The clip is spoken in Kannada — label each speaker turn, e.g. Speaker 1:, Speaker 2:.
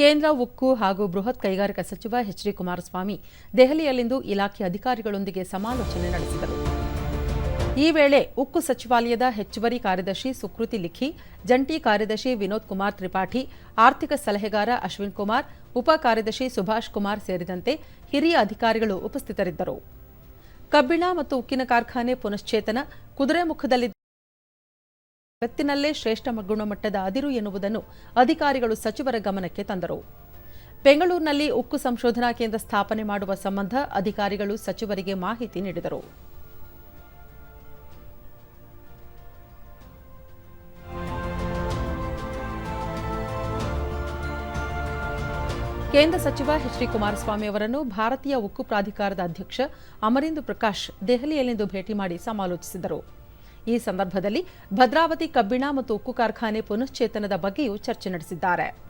Speaker 1: ಕೇಂದ್ರ ಉಕ್ಕು ಹಾಗೂ ಬೃಹತ್ ಕೈಗಾರಿಕಾ ಸಚಿವ ಎಚ್ ಡಿ ಕುಮಾರಸ್ವಾಮಿ ದೆಹಲಿಯಲ್ಲಿಂದು ಇಲಾಖೆ ಅಧಿಕಾರಿಗಳೊಂದಿಗೆ ಸಮಾಲೋಚನೆ ನಡೆಸಿದರು. ಈ ವೇಳೆ ಉಕ್ಕು ಸಚಿವಾಲಯದ ಹೆಚ್ಚುವರಿ ಕಾರ್ಯದರ್ಶಿ ಸುಕೃತಿ ಲಿಖಿ, ಜಂಟಿ ಕಾರ್ಯದರ್ಶಿ ವಿನೋದ್ ಕುಮಾರ್ ತ್ರಿಪಾಠಿ, ಆರ್ಥಿಕ ಸಲಹೆಗಾರ ಅಶ್ವಿನ್ ಕುಮಾರ್, ಉಪ ಕಾರ್ಯದರ್ಶಿ ಸುಭಾಷ್ ಕುಮಾರ್ ಸೇರಿದಂತೆ ಹಿರಿಯ ಅಧಿಕಾರಿಗಳು ಉಪಸ್ಥಿತರಿದ್ದರು. ಕಬ್ಬಿಣ ಮತ್ತು ಉಕ್ಕಿನ ಕಾರ್ಖಾನೆ ಪುನಶ್ಚೇತನ ಕುದುರೆಮುಖದಲ್ಲಿ ಜಗತ್ತಿನಲ್ಲೇ ಶ್ರೇಷ್ಠ ಗುಣಮಟ್ಟದ ಅದಿರು ಎನ್ನುವುದನ್ನು ಅಧಿಕಾರಿಗಳು ಸಚಿವರ ಗಮನಕ್ಕೆ ತಂದರು. ಬೆಂಗಳೂರಿನಲ್ಲಿ ಉಕ್ಕು ಸಂಶೋಧನಾ ಕೇಂದ್ರ ಸ್ಥಾಪನೆ ಮಾಡುವ ಸಂಬಂಧ ಅಧಿಕಾರಿಗಳು ಸಚಿವರಿಗೆ ಮಾಹಿತಿ ನೀಡಿದರು. ಕೇಂದ್ರ ಸಚಿವ ಎಚ್ ಡಿ ಕುಮಾರಸ್ವಾಮಿ ಅವರನ್ನು ಭಾರತೀಯ ಉಕ್ಕು ಪ್ರಾಧಿಕಾರದ ಅಧ್ಯಕ್ಷ ಅಮರೇಂದು ಪ್ರಕಾಶ್ ದೆಹಲಿಯಲ್ಲಿಂದು ಭೇಟಿ ಮಾಡಿ ಸಮಾಲೋಚಿಸಿದರು. ಈ ಸಂದರ್ಭದಲ್ಲಿ ಭದ್ರಾವತಿ ಕಬ್ಬಿಣ ಮತ್ತು ಉಕ್ಕು ಕಾರ್ಖಾನೆ ಪುನಶ್ಚೇತನದ ಬಗ್ಗೆಯೂ ಚರ್ಚೆ ನಡೆಸಿದ್ದಾರೆ.